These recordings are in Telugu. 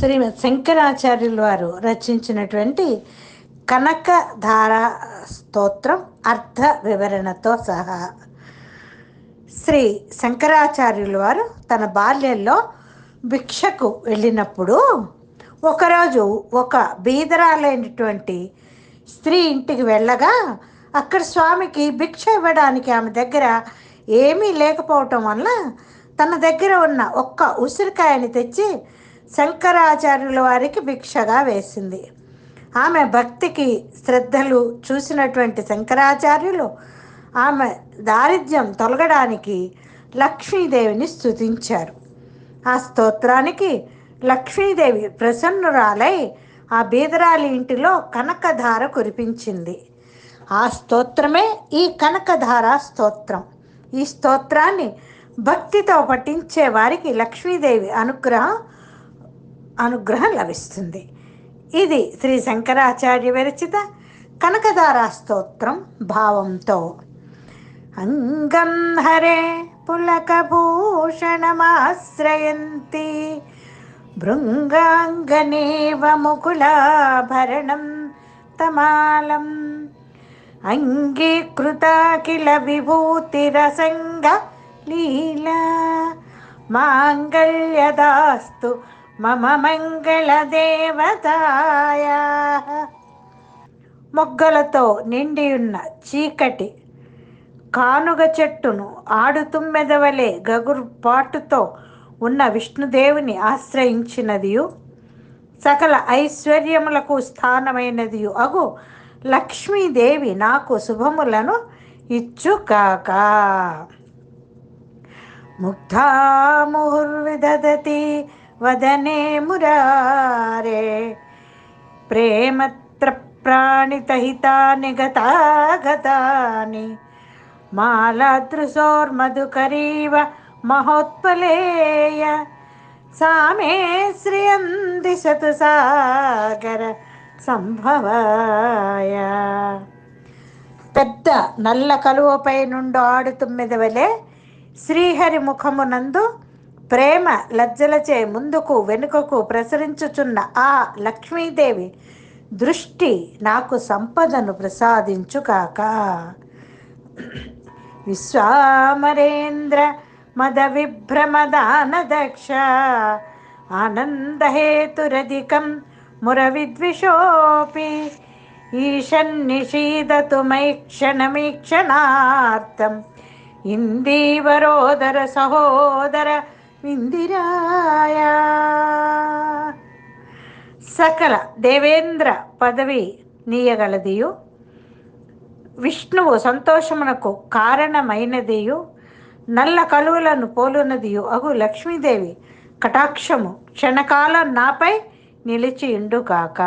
శ్రీ శంకరాచార్యుల వారు రచించినటువంటి కనకధార స్తోత్రం అర్థ వివరణతో సహా. శ్రీ శంకరాచార్యుల వారు తన బాల్యంలో భిక్షకు వెళ్ళినప్పుడు ఒకరోజు ఒక బీదరాలైనటువంటి స్త్రీ ఇంటికి వెళ్ళగా అక్కడ స్వామికి భిక్ష ఇవ్వడానికి ఆమె దగ్గర ఏమీ లేకపోవటం వల్ల తన దగ్గర ఉన్న ఒక్క ఉసిరికాయని తెచ్చి శంకరాచార్యుల వారికి భిక్షగా వేసింది. ఆమె భక్తికి శ్రద్ధలు చూసినటువంటి శంకరాచార్యులు ఆమె దారిద్ర్యం తొలగడానికి లక్ష్మీదేవిని స్తుతించారు. ఆ స్తోత్రానికి లక్ష్మీదేవి ప్రసన్నురాలై ఆ బీదరాలి ఇంటిలో కనకధార కురిపించింది. ఆ స్తోత్రమే ఈ కనకధార స్తోత్రం. ఈ స్తోత్రాన్ని భక్తితో పఠించే వారికి లక్ష్మీదేవి అనుగ్రహం అనుగ్రహం లభిస్తుంది. ఇది శ్రీ శంకరాచార్య విరచిత కనకదారా స్తోత్రం భావంతో. అంగం హరే పులకభూషణమాశ్రయంతి. భృంగాంగనేవ ముకులాభరణం తమాలం. అంగీకృత కిల విభూతిరసంగ లీలా. మాంగళ్యదాస్తు మమ మంగళదేవతాయ మొగ్గలతో నిండి ఉన్న చీకటి కానుగ చెట్టును ఆడుతుమ్మెదవలే గగుర్పాటుతో ఉన్న విష్ణుదేవుని ఆశ్రయించినదియు. సకల ఐశ్వర్యములకు స్థానమైనదియు. అగు లక్ష్మీదేవి నాకు శుభములను ఇచ్చుకాక ముగ్ధాముహుర్విదతి వదనే మురారే. ప్రేమత్ర ప్రాణితహితాని గతాగతాని మాలాదృశోర్మధుకరీవ మహోత్పలేయ. సామే శ్రియందిశతు సాగర సంభవాయ. పెద్ద నల్ల కలువపై నుండి ఆడుతుమ్మెదవలే శ్రీహరి ముఖమునందు ప్రేమ లజ్జలచే ముందుకు వెనుకకు ప్రసరించుచున్న ఆ లక్ష్మీదేవి దృష్టి నాకు సంపదను ప్రసాదించుకాక విశ్వామరేంద్ర మద విభ్రమదాన దక్ష ఆనందహేతురధికం మురవిద్విషోపి ఈషన్నిషీదతు మైక్షణమీక్షణార్థం ఇందీవరోదర సహోదర విందిరాయ సకల దేవేంద్ర పదవి నీయగలదియు. విష్ణువు సంతోషమునకు కారణమైనదియు. నల్ల కలువలను పోలునదియు. అగు లక్ష్మీదేవి కటాక్షము క్షణకాలం నాపై నిలిచియుండుగాక.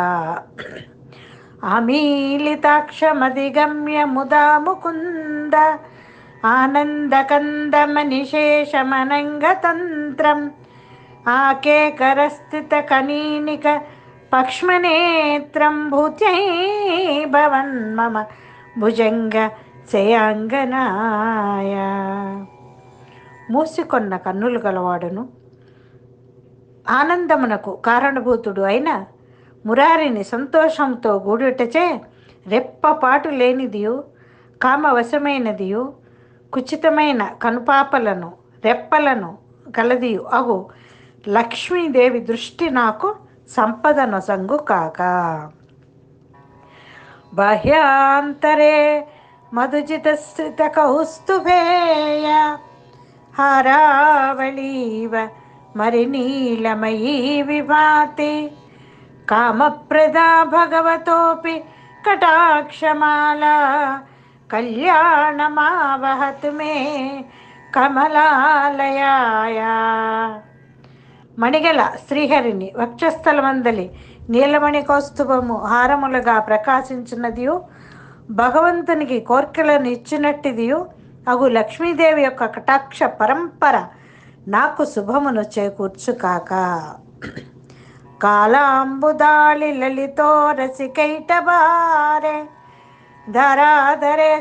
ఉండుగాక ముదా ముకుంద ఆనందకందమనిశేషమనంగతంత్రం. ఆకేకరస్థిత కనీనిక పక్ష్మనేత్రం భూత్యై భవన్ మమ భుజంగ శయాంగనాయ. మూసికొన్న కన్నులు గలవాడును. ఆనందమునకు కారణభూతుడు అయిన మురారిని సంతోషంతో గూడుటచే రెప్పపాటు లేనిదియు కామవశమైనదియు కుచితమైన కనుపాపలను రెప్పలను కలదియు అగు లక్ష్మీదేవి దృష్టి నాకు సంపదను సంగు కాక. బాహ్యాంతరే మధుజితశ్రిత కౌస్తుభేయ హరావళీవ మరి నీలమయీ విభాతి కామప్రదా భగవతోపి కటాక్షమాలా కళ్యాణమావహతు మే కమలాలయాయ. మణిగల శ్రీహరిని వక్షస్థలమందలి నీలమణి కౌస్తుభము హారములుగా ప్రకాశించినదియు భగవంతునికి కోర్కెలను ఇచ్చినట్టిదియు అగు లక్ష్మీదేవి యొక్క కటాక్ష పరంపర నాకు శుభమును చేకూర్చుకాక కాలాంబుదాళి లలితో రసికైట బారే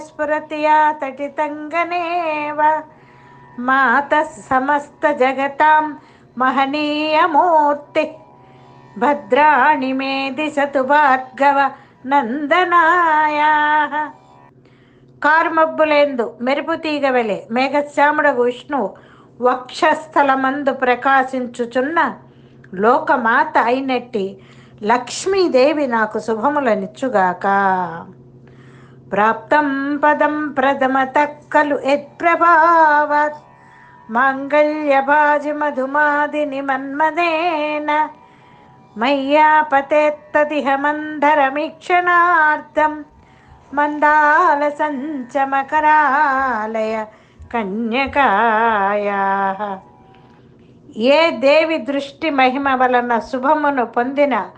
స్ఫురతియా తటితంగనేవ మాత సమస్త జగతాం మహనీయమూర్తి భద్రాణి మే దిశతు భార్గవ నందనాయ కారుమబ్బులేందు మెరుపు తీగవెలే మేఘశ్యాముడగు విష్ణువు వక్షస్థలమందు ప్రకాశించుచున్న లోకమాత అయినట్టి లక్ష్మీదేవి నాకు శుభములనిచ్చుగాక. ప్రాప్తం పదం ప్రథమత ఖలు యత్ప్రభావత్ మాంగళ్యభాజి మధుమాదిని మన్మదేన మయ్యాపతేత్తదిహ మందరమీక్షణార్థం మందాల సంచమకరాలయ కన్యకాయ. ఏ దేవి దృష్టి మహిమ వలన శుభమును పొందిన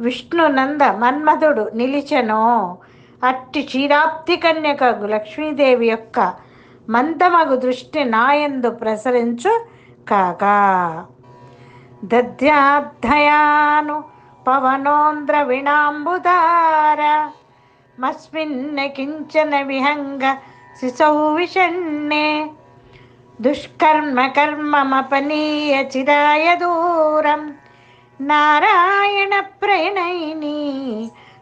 విష్ణునంద మన్మధుడు నిలిచెనో అట్టి క్షీరాప్తి కన్యకగు లక్ష్మీదేవి యొక్క మందమగు దృష్టి నాయందు ప్రసరించు కాగా దధ్యాధ్యయాను పవనోంద్ర విణాంబుదార మస్మిన్న కించన విహంగ శిశౌ విషణ్ణే దుష్కర్మ కర్మమపనీయ చిరాయ దూరం నారాయణ ప్రణయిని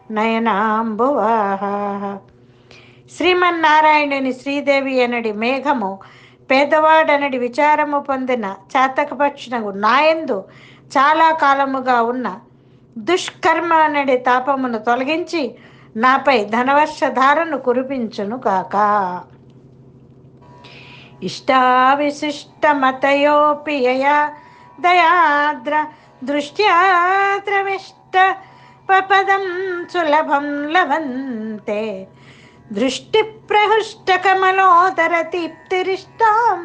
నయనాంబువాహ. శ్రీమన్నారాయణుని శ్రీదేవి అనడి మేఘము పేదవాడనడి విచారము పొందిన చాతకపక్షిణకు నాయందు చాలా కాలముగా ఉన్న దుష్కర్మ అనడి తాపమును తొలగించి నాపై ధనవర్షధారను కురిపించును కాక ఇష్టావిశిష్టమతయోపి యయా దయాద్ర దృష్ట్యాద్రవిష్ట పపదం సులభం లభంతే దృష్టి ప్రహృష్ట కమలోదర దీప్తిరిష్టాం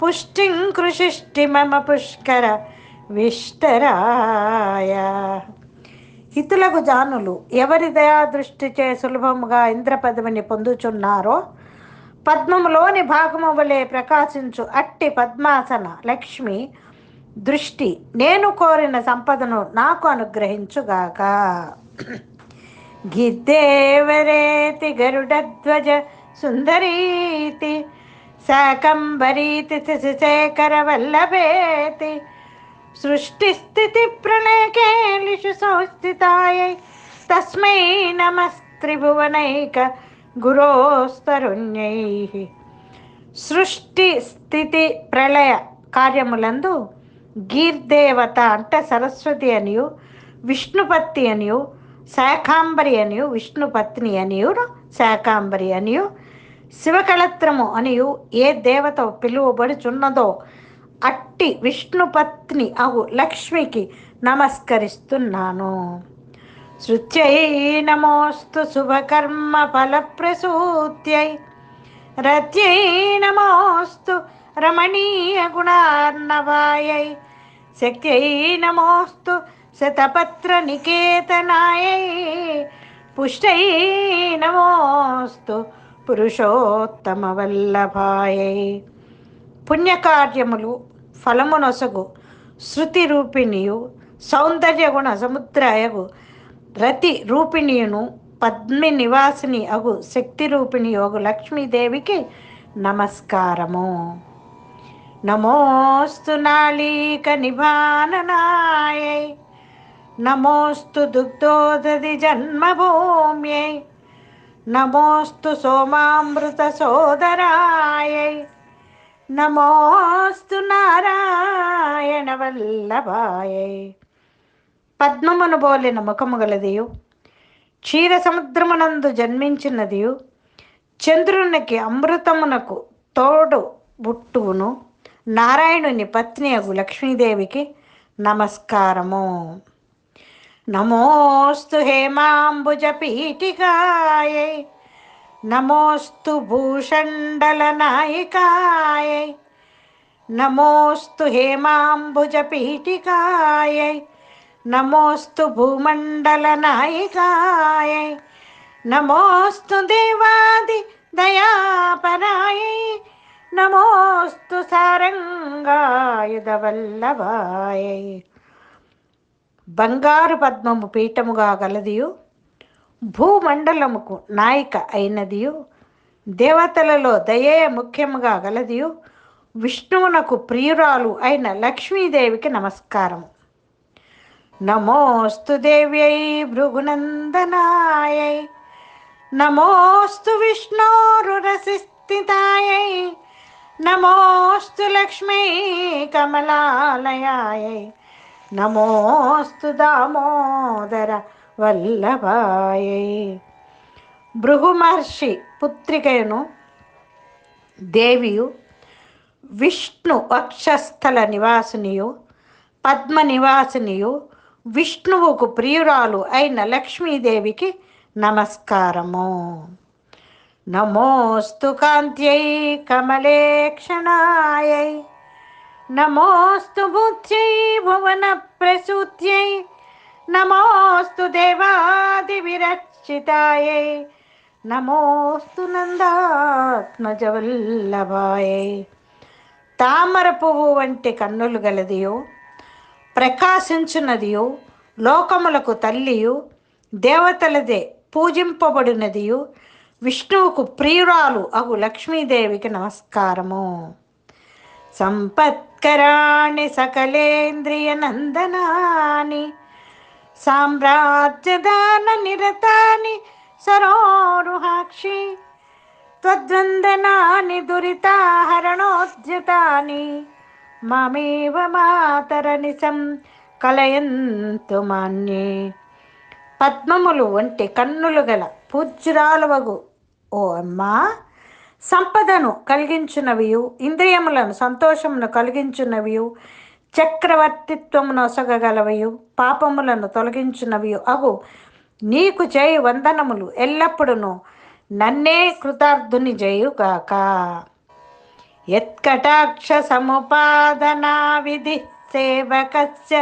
పుష్టిం కృషిష్టి మమ పుష్కర విష్టరాయ ఇతులకు జానులు ఎవరి దయా దృష్టిచే సులభముగా ఇంద్రపదవిని పొందుచున్నారో పద్మములోని భాగము వలె ప్రకాశించు అట్టి పద్మాసన లక్ష్మి దృష్టి. నేను కోరిన సంపదను నాకు అనుగ్రహించుగాక. గిద్దేవరేతి గరుడధ్వజ సుందరీతి శాకంబరీతి శశిశేఖర వల్లభేతి సృష్టి స్థితి ప్రణయకేలిషు సంస్థితాయ తస్మై నమస్త్రిభువనైక గురోస్తరుణ్యై. సృష్టి స్థితి ప్రళయ కార్యములందు గీర్దేవత అంటే సరస్వతి అనియు విష్ణుపత్తి అనియు శాకాంబరి అనియు విష్ణుపత్ని అనియు శాకాంబరి అనియు శివకళత్రము అనియు ఏ దేవత పిలువబడుచున్నదో అట్టి విష్ణుపత్ని అగు లక్ష్మికి నమస్కరిస్తున్నాను. శృత్యై నమోస్తు శుభకర్మ ఫలప్రసూత్యై రత్యై నమోస్తు రమణీయ గుణార్ణవాయై శక్త్యై నమోస్తు శతపత్ర నికేతనాయై పుష్టై నమోస్తు పురుషోత్తమ వల్లభాయై. పుణ్యకార్యములు ఫలమునొసగు శృతి రూపిణియు సౌందర్య గుణ సముద్రాయగు రతి రూపిణియును పద్మి నివాసిని అగు శక్తి రూపిణి యోగు లక్ష్మీదేవికి నమస్కారము. నమోస్తు నాళీక నిభాననాయ. నమోస్తు దుగ్ధోదది జన్మభూమ్యై. నమోస్తు సోమామృత సోదరాయ. నమోస్తు నారాయణ వల్లభాయ. పద్మమును బోలిన ముఖము గలదియు. క్షీర సముద్రమునందు జన్మించినదియు. చంద్రునికి అమృతమునకు తోడు బుట్టువును నారాయణుని పత్ని అగు లక్ష్మీదేవికి నమస్కారము. నమోస్తు హేమాంబుజ పీఠికాయై నమోస్తు భూషండల నాయికాయై నమోస్తు హేమాంబుజ నమోస్తు భూమండల నాయికాయై నమోస్తు దేవాది దయాపరాయ నమోస్తు సారంగాయుధవల్లభాయ. బంగారు పద్మము పీఠముగా గలదియు భూమండలముకు నాయిక అయినదియు దేవతలలో దయే ముఖ్యముగా గలదియు విష్ణువునకు ప్రియురాలు అయిన లక్ష్మీదేవికి నమస్కారం నమోస్తు దేవ్యై భృగునందనాయై. నమోస్తు విష్ణోరురసిస్థితాయై. నమోస్తు లక్ష్మీ కమలాలయాయై. నమోస్తు దామోదర వల్లభాయై. భృగు పుత్రికను దేవియు విష్ణు వక్షస్థల నివాసినియు పద్మ నివాసినియు విష్ణువుకు ప్రియురాలు అయిన లక్ష్మీదేవికి నమస్కారము. నమోస్తు కాంత్యై కమలేక్షణాయై. నమోస్తు బుద్ధ్యై భువన ప్రసూత్యై. నమోస్తు దేవాదివిరచితాయై నమోస్తు నందాత్మజవల్లభాయై. తామర పువ్వు వంటి కన్నులు గలదియో ప్రకాశించున్నదియు లోకములకు తల్లియు దేవతలదే పూజింపబడినదియు విష్ణువుకు ప్రియురాలు అగు లక్ష్మీదేవికి నమస్కారము. సంపత్కరాణి సకలేంద్రియ నందనాని సామ్రాజ్యదాన నిరతాని సరోరుహాక్షి త్వద్వందనాని దురితాహరణోద్యతాని మమేవ మాతరనిసం కలయంతు మాన్యే పద్మములు వంటి కన్నులు గల పూజ్యురాలవగు ఓ అమ్మా! సంపదను కలిగించునవియు ఇంద్రియములను సంతోషమును కలిగించునవియు చక్రవర్తిత్వమును ఒసగగలవయు పాపములను తొలగించునవియు. అగు నీకు చేయు వందనములు ఎల్లప్పుడూ నన్నే కృతార్థుని చేయుగాక యత్కటాక్ష సముపాదనా విధి సేవకస్య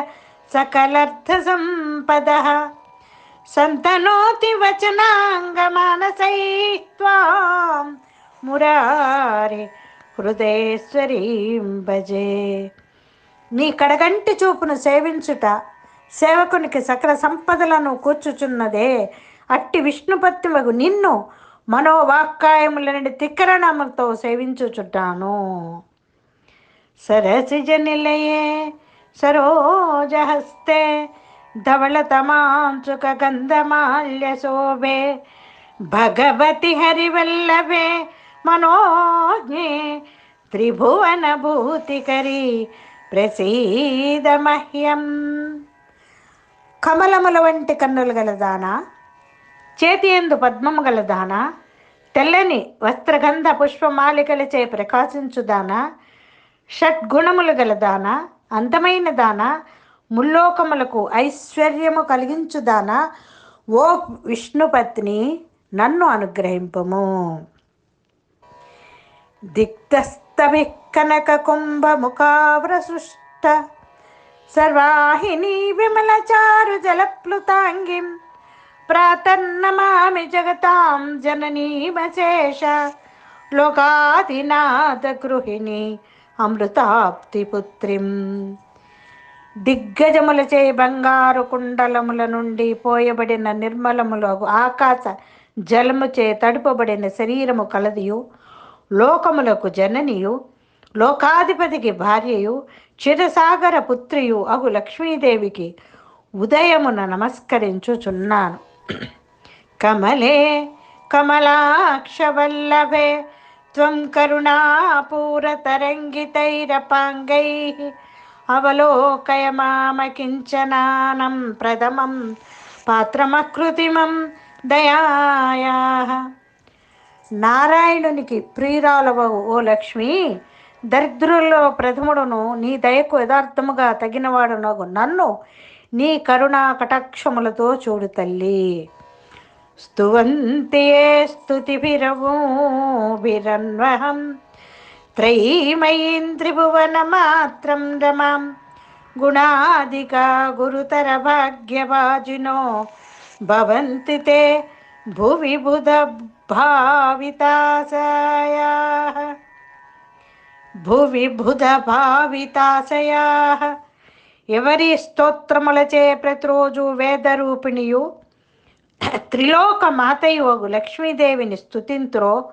సకలర్థ సంపద సంతనోతి వచనాంగమానసై త్వాం మురారి హృదయేశ్వరీం భజే. నీ కడగంటి చూపును సేవించుట సేవకునికి సకల సంపదలను కూర్చుచున్నదే. అట్టి విష్ణుపత్తిమగు నిన్ను మనోవాక్కాయములని నుండి తిక్కరణములతో సేవించుచుటాను. సరసిజ నిలయే సరోజహస్తే ధవళతమాంచుక గంధమాల్య శోభే భగవతి హరివల్లభే మనోజ్ఞే త్రిభువన భూతికరి ప్రసీద మహ్యం కమలముల వంటి కన్నులు గలదానా చేతి ఎందు పద్మము గలదానా తెల్లని వస్త్రగంధ పుష్పమాలికలచే ప్రకాశించుదానా షడ్గుణములు గలదానా అందమైన దానా ముల్లోకములకు ఐశ్వర్యము కలిగించుదానా? ఓ విష్ణుపత్ని నన్ను అనుగ్రహింపము. దిక్తస్తమి కనక కుంభ ముఖావ్రసృష్ట సర్వాహిని విమలచారు జలప్లుతాంగిం. ప్రాతన్నమామి జగతాం జననీమశేష లోకాదినాథ గృహిణి అమృతాప్తిపుత్రిం. దిగ్గజములచే బంగారు కుండలముల నుండి పోయబడిన నిర్మలములు ఆకాశ జలముచే తడుపబడిన శరీరము కలదియు. లోకములకు జననియు. లోకాధిపతికి భార్యయు. చిరసాగర పుత్రియు అగు లక్ష్మీదేవికి ఉదయమున నమస్కరించుచున్నాను. కమలే కమలాక్షవల్లభే త్వం కరుణాపూరతరంగితైరపాంగై. అవలోకయ మామకించనానం ప్రథమం పాత్రమకృతిమం దయాయా. నారాయణునికి ప్రియురాలవవు ఓ లక్ష్మి దరిద్రుల్లో ప్రథముడును నీ దయకు యథార్థముగా తగినవాడునగు నన్ను నీ కరుణా కటాక్షములతో చూడు తల్లి. స్తువంతియే స్తుతిభిరవోభిరన్వహం త్రయీమయీం త్రిభువనమాత్రం రమాం గుణాదికా గురుతర భాగ్యభాజినో భవంతి తే భువి బుధ భావితాశయా భువి బుధ భావితాశయా ఎవరి స్తోత్రములచే ప్రతిరోజు వేదరూపిణియు త్రిలోక మాతయు లక్ష్మీదేవిని స్తుతింతురో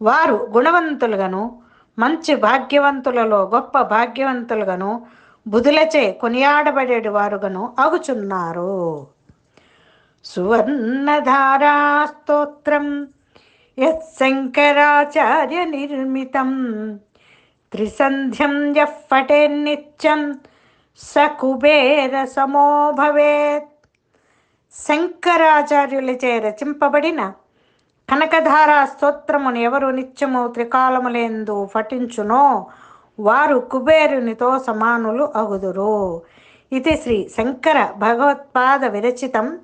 వారు గుణవంతులుగాను మంచి భాగ్యవంతులలో గొప్ప భాగ్యవంతులుగాను బుధులచే కొనియాడబడేడు వారుగను అగుచున్నారు సువర్ణధారా స్తోత్రం యశంకరాచార్య నిర్మితం త్రిసంధ్యం యః నిత్యం స కుబేర సమో భవేత్ శంకరాచార్యులచే రచింపబడిన కనకధారా స్తోత్రమును ఎవరు నిత్యము త్రికాలములేందు పఠించునో వారు కుబేరునితో సమానులు అగుదురు. ఇది శ్రీ శంకర భగవత్పాద విరచితం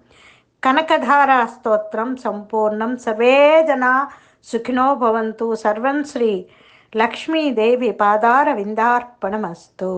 కనకధారా స్తోత్రం సంపూర్ణం సర్వే జనా సుఖినో భవంతు. సర్వం శ్రీ లక్ష్మీదేవి పాదార విందార్పణమస్తు.